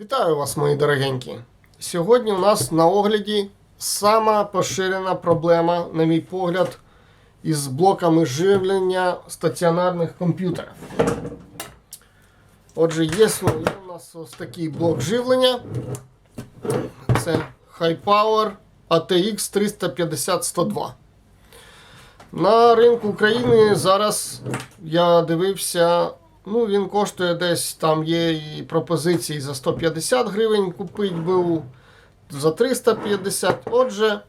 Вітаю вас, мої дорогенькі. Сьогодні у нас на огляді сама поширена проблема, на мій погляд, із блоками живлення стаціонарних комп'ютерів. Отже, є, у нас ось такий блок живлення. Це High ATX 350-102. На ринку України зараз я дивився, ну він коштує десь там є і пропозиції за 150 гривень купить БУ, за 350. Отже,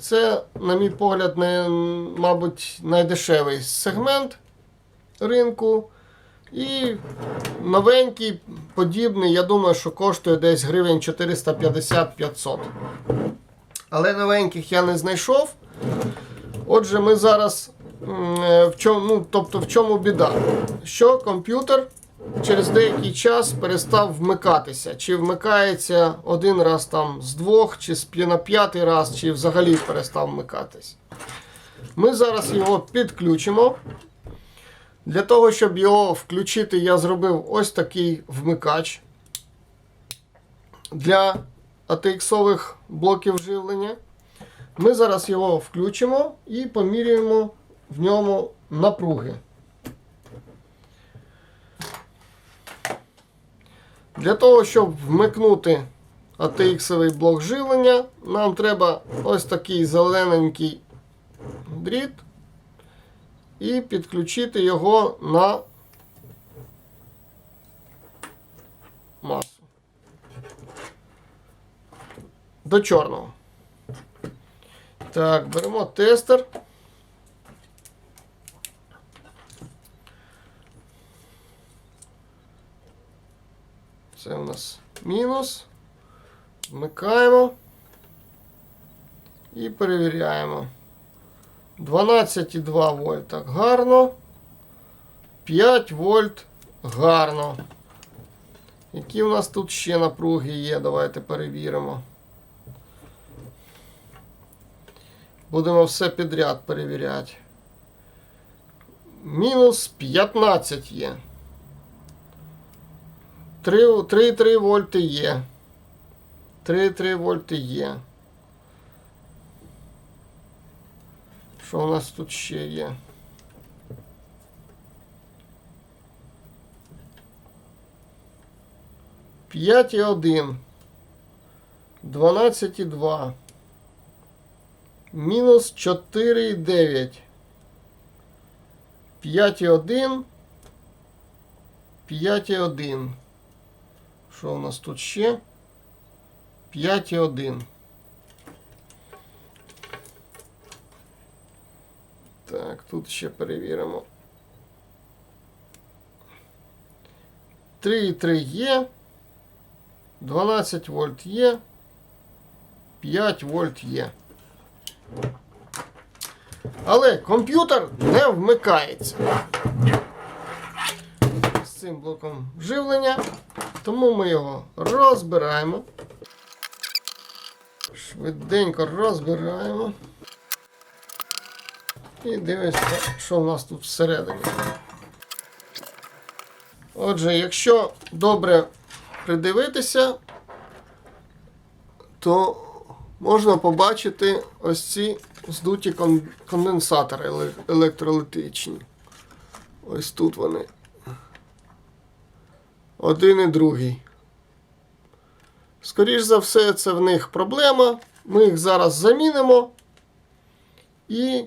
це, на мій погляд, не, мабуть, найдешевий сегмент ринку. І новенький, подібний, я думаю, що коштує десь гривень 450-500. Але новеньких я не знайшов. Отже, ми зараз в чому, ну, тобто в чому біда? Що комп'ютер через деякий час перестав вмикатися. Чи вмикається один раз там з двох, чи з на п'ятий раз, чи взагалі перестав вмикатись. Ми зараз його підключимо. Для того, щоб його включити, я зробив ось такий вмикач для ATX блоків живлення. Ми зараз його включимо і поміряємо в ньому напруги. Для того, щоб вмикнути ATX блок живлення, нам треба ось такий зелененький дріт і підключити його на масу. До чорного. Так, беремо тестер. Це у нас мінус. Вмикаємо і перевіряємо. 12,2 вольта гарно. 5 вольт гарно. Які у нас тут ще напруги є? Давайте перевіримо. Будемо все підряд перевіряти. Мінус 15 є. 3,3 вольти є. 3,3 вольти є. Що у нас тут ще є? П'ять і один. Дванадцять і два. Мінус 4,9. 5,1. 5,1. Що у нас тут ще? 5,1. Так, тут ще перевіримо. 3,3 є. 12 вольт є. 5 вольт є. Але комп'ютер не вмикається з цим блоком живлення, тому ми його розбираємо. Швиденько розбираємо. І дивимося, що в нас тут всередині. Отже, якщо добре придивитися, то можна побачити ось ці здуті конденсатори еле- електролітичні. Ось тут вони. Один і другий. Скоріш за все, це в них проблема. Ми їх зараз замінимо і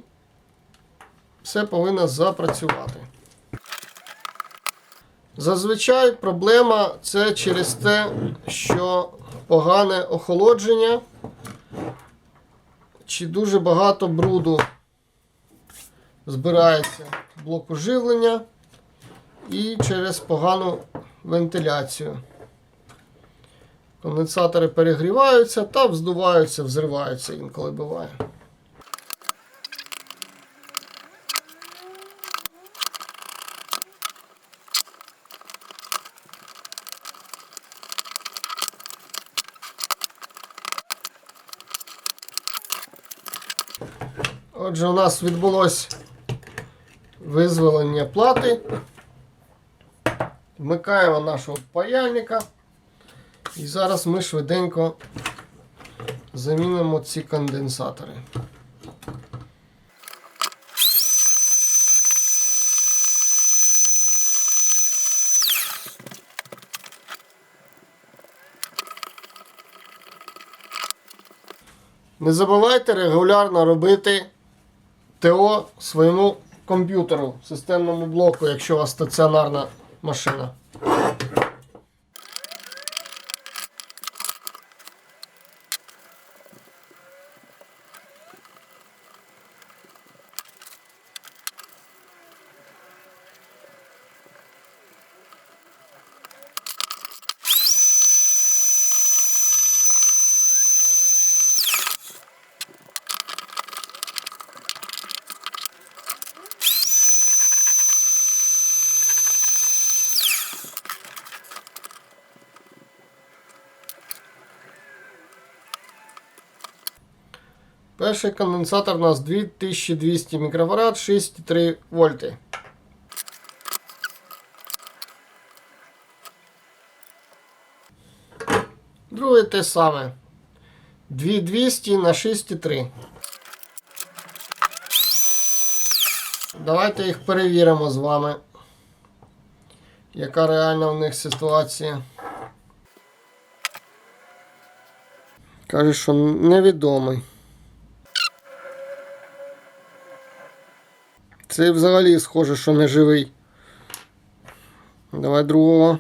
все повинно запрацювати. Зазвичай проблема це через те, що погане охолодження чи дуже багато бруду збирається в блоку живлення і через погану вентиляцію. Конденсатори перегріваються та вздуваються, взриваються інколи буває. Отже, у нас відбулось визволення плати. Вмикаємо нашого паяльника. І зараз ми швиденько замінимо ці конденсатори. Не забувайте регулярно робити ТО своєму комп'ютеру, системному блоку, якщо у вас стаціонарна машина. Перший конденсатор у нас 2200 мікрофарад, 6,3 вольти. Друге те саме. 2200 на 6,3. Давайте їх перевіримо з вами. Яка реальна у них ситуація. Каже, що невідомий. Це взагалі схоже, що не живий. Давай другого.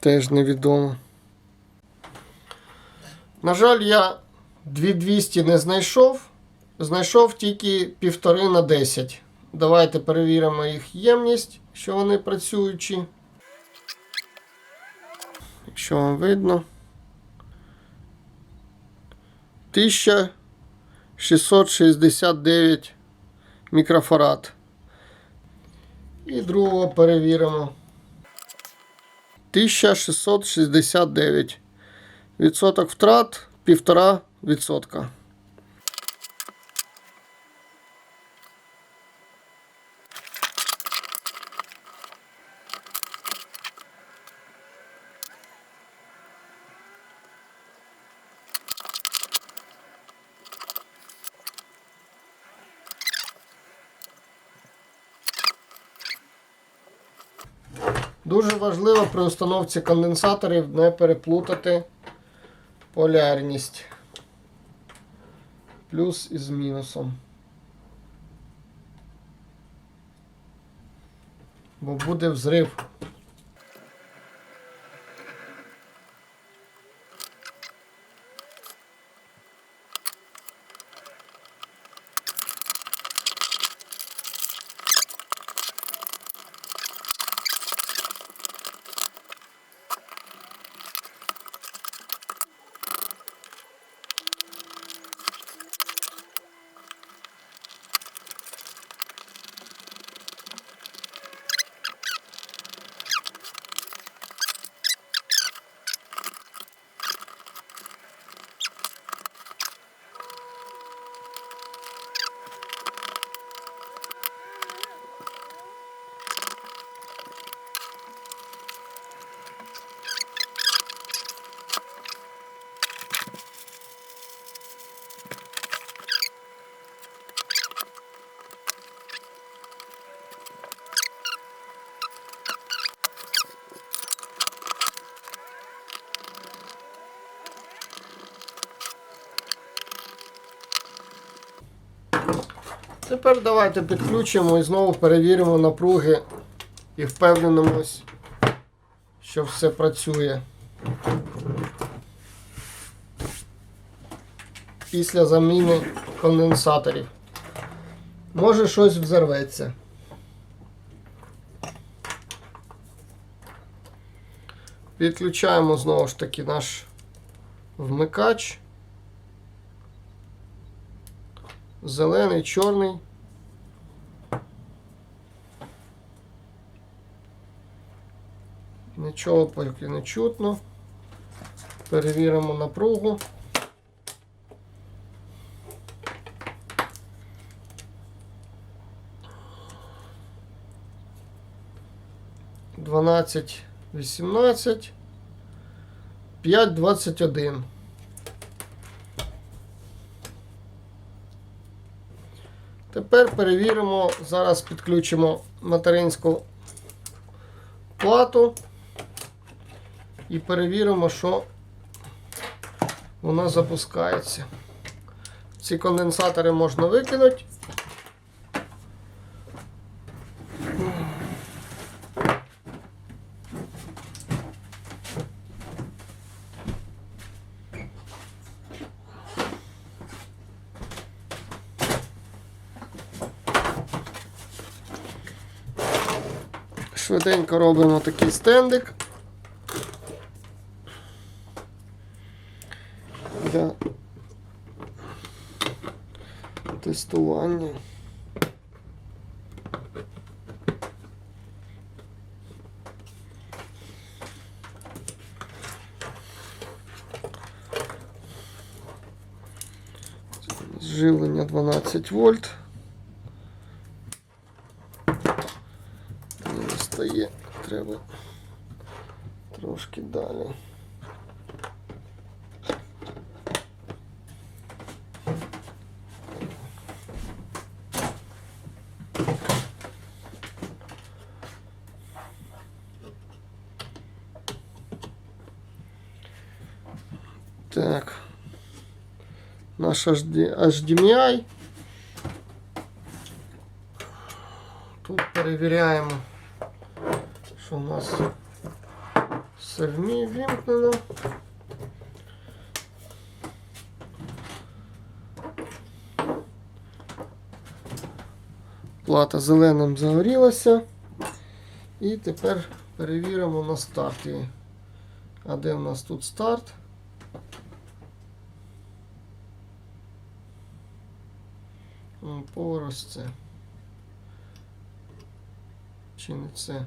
Теж невідомо. На жаль, я 2200 не знайшов. Знайшов тільки 1,5 на 10. Давайте перевіримо їх ємність, що вони працюючі. Якщо вам видно. 1669 мікрофарад. І другого перевіримо. 1669. Відсоток втрат 1,5%. Дуже важливо при установці конденсаторів не переплутати полярність. Плюс із мінусом. Бо буде взрив. Тепер давайте підключимо і знову перевіримо напруги і впевнимось, що все працює. Після заміни конденсаторів. Може щось взорветься. Підключаємо знову ж таки наш вмикач. Зелений, чорний. Нічого поки не чутно. Перевіримо напругу. Дванадцять 18, 5, 21. Тепер перевіримо, зараз підключимо материнську плату і перевіримо, що вона запускається. Ці конденсатори можна викинути. Швиденько робимо такий стендик. Для тестування. Живлення 12 вольт. треба трошки далі. Так. Наш HD, HDMI. Тут перевіряємо, що У нас все вмі- вімкнено. Плата зеленим загорілася. І тепер перевіримо на старті. А де в нас тут старт? М, Порос це. Чи не це?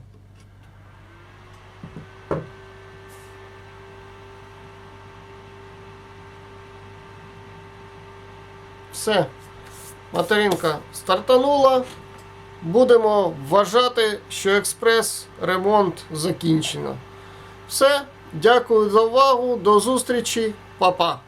Все. Материнка стартанула. Будемо вважати, що експрес-ремонт закінчено. Все. Дякую за увагу. До зустрічі. Па-па.